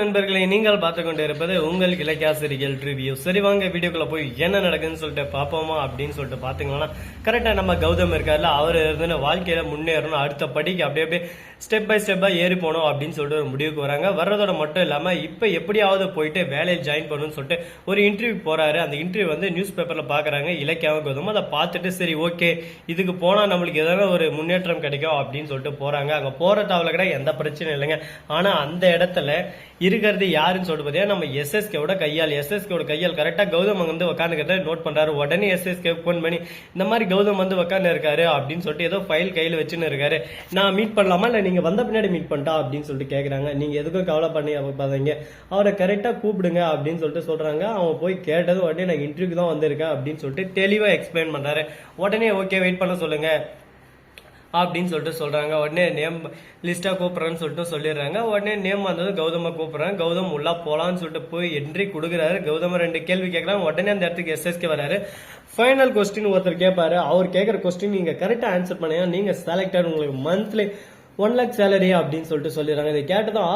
நண்பர்களை நீங்கள் பார்த்து கொண்டு இருப்பது உங்கள் இலக்கியாசிரியர்கள் ரிவ்யூ சரி வாங்க வீடியோக்குள்ள போய் என்ன நடக்குதுன்னு சொல்லிட்டு பார்ப்போமா அப்படின்னு சொல்லிட்டு பாத்தீங்கன்னா கரெக்டா நம்ம கௌதம் இருக்கார்ல அவர் இருந்து வாழ்க்கையில முன்னேறணும் அடுத்த படிக்கு அப்படியே அப்படியே ஸ்டெப் பை ஸ்டெப்பா ஏறி போகணும் அப்படின்னு சொல்லிட்டு ஒரு முடிவுக்கு வராங்க. வர்றதோட மட்டும் இல்லாம இப்ப எப்படியாவது போயிட்டு வேலையை ஜாயின் பண்ணணும்னு சொல்லிட்டு ஒரு இன்டர்வியூ போறாரு. அந்த இன்டர்வியூ வந்து நியூஸ் பேப்பர்ல பாக்குறாங்க இலக்கியாவும் கௌதம் அதை பார்த்துட்டு சரி ஓகே இதுக்கு போனா நம்மளுக்கு எதனா ஒரு முன்னேற்றம் கிடைக்கும் அப்படின்னு சொல்லிட்டு போறாங்க. அங்க போகிற தாவல கூட எந்த பிரச்சனையும் இல்லைங்க. ஆனா அந்த இடத்துல இருக்கிறது யாருன்னு சொல்லிட்டு பார்த்தீங்கன்னா நம்ம எஸ்எஸ்கேவோட கையால் எஸ்எஸ்கேவோட கையால் கரெக்டாக கௌதம் வந்து உட்காந்துக்கிறத நோட் பண்றாரு. உடனே எஸ்எஸ்கே ஃபோன் பண்ணி இந்த மாதிரி கௌதம் வந்து உட்காந்து இருக்காரு அப்படின்னு சொல்லிட்டு ஏதோ ஃபைல் கையில் வச்சுன்னு இருக்காரு. நான் மீட் பண்ணலாமா? இல்லை நீங்க வந்த பின்னாடி மீட் பண்ணிட்டா? அப்படின்னு சொல்லிட்டு கேட்குறாங்க நீங்க எதுக்கும் கவலை பண்ணி பாத்தீங்க அவரை கரெக்டாக கூப்பிடுங்க அப்படின்னு சொல்லிட்டு சொல்றாங்க. அவன் போய் கேட்டது உடனே நான் இன்டர்வியூக்கு தான் வந்திருக்கேன் அப்படின்னு சொல்லிட்டு தெளிவாக எக்ஸ்பிளைன் பண்ணுறாரு உடனே ஓகே வெயிட் பண்ண சொல்லுங்க. அப்படின்னு சொல்லிட்டு சொல்றாங்க. உடனே நேம் லிஸ்டா கூப்பிட்றேன்னு சொல்லிட்டு சொல்லிடுறாங்க. உடனே நேம் வந்தது கௌதம கூப்பிட்றாங்க. கௌதம் உள்ள போலான்னு சொல்லிட்டு போய் என்ட்ரி கொடுக்குறாரு. கௌதம ரெண்டு கேள்வி கேட்குறாங்க உடனே அந்த இடத்துக்கு எஸ்எஸ்கே வராரு. ஃபைனல் கொஸ்டின் ஒருத்தர் கேட்பாரு அவர் கேட்குற கொஸ்டின் நீங்க கரெக்டா ஆன்சர் பண்ணீங்க. நீங்க செலக்டட் உங்களுக்கு மந்த்லி ஒன் லேக் சேலரி அப்படின்னு சொல்லிட்டு சொல்லிடுறாங்க. இதை கேட்டதும் ஆ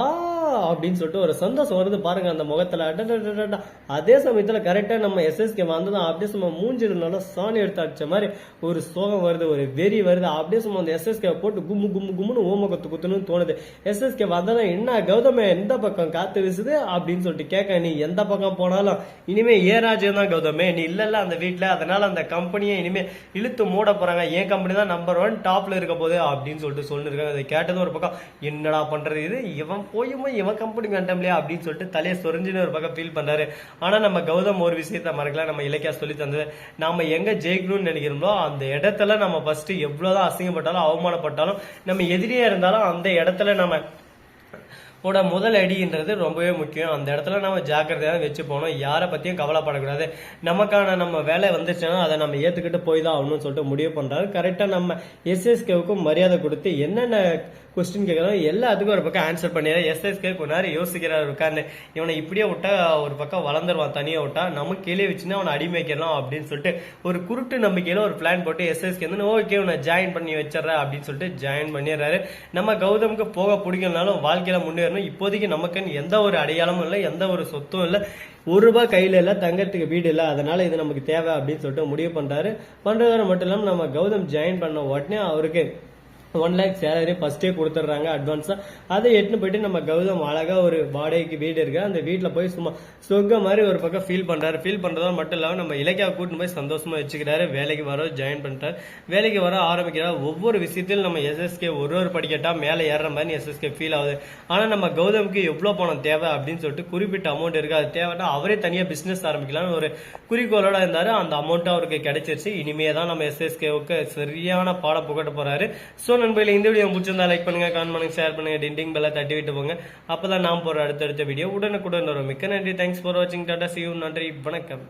அப்படின்னு சொல்லிட்டு ஒரு சந்தோஷம் வருது பாருங்க அந்த முகத்துல. அடடடடடா. அதே சமயத்துல கரெக்டா நம்ம எஸ்எஸ்கே வந்ததும் அப்படியே சும்மா மூஞ்சிருந்தாலும் நல்லா சாணி எடுத்து அடிச்ச மாதிரி ஒரு சோகம் வருது ஒரு வெறி வருது. அப்படியே சும்மா அந்த எஸ்எஸ்கே போட்டு கும்மு கும்மு கும்முன்னு ஓம கொத்து குத்துன்னு தோணுது எஸ்எஸ்கே வந்ததும் என்ன கௌதமே எந்த பக்கம் காத்து வீசுது அப்படின்னு சொல்லிட்டு கேட்க நீ எந்த பக்கம் போனாலும் இனிமே ஏ ராஜ்யம் தான் கௌதமே. நீ இல்லைல்ல அந்த வீட்டில் அதனால அந்த கம்பெனியை இனிமே இழுத்து மூட போறாங்க. என் கம்பெனி தான் நம்பர் ஒன் டாப்ல இருக்க போகுது அப்படின்னு சொல்லிட்டு சொல்லிருக்காங்க. அதை கேட்டதும் ஒரு பக்கம் என்னடா பண்றது இது? இவன் போயுமே இவன் கம்பெனி வேண்டாம்லையா அப்படின்னு சொல்லிட்டு தலையை சொரிஞ்சுன்னு ஒரு பக்கம் ஃபீல் பண்றாரு. ஆனா நம்ம கௌதம் ஒரு விஷயத்த மறக்கல. நம்ம இலக்கியா சொல்லி தந்தது நாம எங்க ஜெயிக்கணும்னு நினைக்கிறோமோ அந்த இடத்துல நம்ம ஃபர்ஸ்ட் எவ்வளவுதான் அசிங்கப்பட்டாலும் அவமானப்பட்டாலும் நம்ம எதிரியா இருந்தாலும் அந்த இடத்துல நம்ம ஓட முதல் அடின்றது ரொம்பவே முக்கியம். அந்த இடத்துல நம்ம ஜாக்கிரதையாக வச்சு போகணும். யாரை பற்றியும் கவலைப்படக்கூடாது. நமக்கான நம்ம வேலை வந்துச்சுன்னா அதை நம்ம ஏற்றுக்கிட்டு போய் தான் ஆகணும்னு சொல்லிட்டு முடிவு பண்ணுறாரு கரெக்டாக நம்ம எஸ்எஸ்கேவுக்கும் மரியாதை கொடுத்து என்னென்ன கொஸ்டின் கேட்குறோம் எல்லாத்துக்கும் ஒரு பக்கம் ஆன்சர் பண்ணிடுறேன் எஸ்எஸ்கே கொஞ்ச நேரம் யோசிக்கிறார் உட்காந்து இவனை இப்படியே விட்டா ஒரு பக்கம் வளர்ந்துருவான் தனியாக விட்டா. நம்ம கீழே வச்சுன்னா அவனை அடிமைக்கலாம் அப்படின்னு சொல்லிட்டு ஒரு குருட்டு நம்பிக்கையில ஒரு பிளான் போட்டு எஸ்எஸ்கே வந்து ஓகே உன்னை ஜாயின் பண்ணி வச்சிடறேன் அப்படின்னு சொல்லிட்டு ஜாயின் பண்ணிடுறாரு. நம்ம கௌதமுக்கு போக பிடிக்கலனாலும் முன்னேற முன்னேறணும் இப்போதைக்கு நமக்குன்னு எந்த ஒரு அடையாளமும் இல்லை எந்த ஒரு சொத்தும் இல்லை. ஒரு ரூபாய் கையில இல்ல தங்கறதுக்கு வீடு இல்ல. அதனால இது நமக்கு தேவை அப்படின்னு சொல்லிட்டு முடிவு பண்றாரு. பண்றதோட மட்டும் இல்லாமல் நம்ம கௌதம் ஜாயின் பண்ண உடனே அவருக்கு ஒன் லேக் சேலரி ஃபர்ஸ்டே கொடுத்துட்றாங்க அட்வான்ஸாக அதை எட்டுன்னு போயிட்டு நம்ம கௌதம் அழகாக ஒரு வாடகைக்கு வீடு இருக்கு. அந்த வீட்டில் போய் சும்மா சொர்க்க மாதிரி ஒரு பக்கம் ஃபீல் பண்ணுறாரு ஃபீல் பண்ணுறதா மட்டும் இல்லாமல் நம்ம இலக்கியா கூட்டின்னு போய் சந்தோஷமாக வச்சுக்கிறாரு. வேலைக்கு வர ஜாயின் பண்ணிட்டார். வேலைக்கு வர ஆரம்பிக்கிறார். ஒவ்வொரு விஷயத்திலும் நம்ம எஸ்எஸ்கே ஒரு ஒரு படிக்கட்டா மேலே ஏறுற மாதிரி எஸ்எஸ்கே ஃபீல் ஆகுது. ஆனால் நம்ம கௌதமுக்கு எவ்வளோ பணம் தேவை அப்படின்னு சொல்லிட்டு குறிப்பிட்ட அமௌண்ட் இருக்கு. அது தேவைன்னா அவரே தனியாக பிஸ்னஸ் ஆரம்பிக்கலாம்னு ஒரு குறிக்கோளோட இருந்தார். அந்த அமௌண்ட் அவருக்கு கிடைச்சிருச்சு. இனிமே தான் நம்ம எஸ்எஸ்கேவுக்கு சரியான பாடம் புகட்ட போகிறாரு ஸோ நண்பர்களே இந்த வீடியோ பிடிச்சிருந்தா லைக் பண்ணுங்க கான் பண்ணுங்க ஷேர் பண்ணுங்க டிண்டிங் பெல்ல தட்டி விட்டு போங்க. அப்பதான் நான் போற அடுத்தடுத்த வீடியோ உடனுக்குடன் வரும். மிக்க நன்றி தேங்க்ஸ் ஃபார் வாட்சிங் டாடா சி நன்றி வணக்கம்.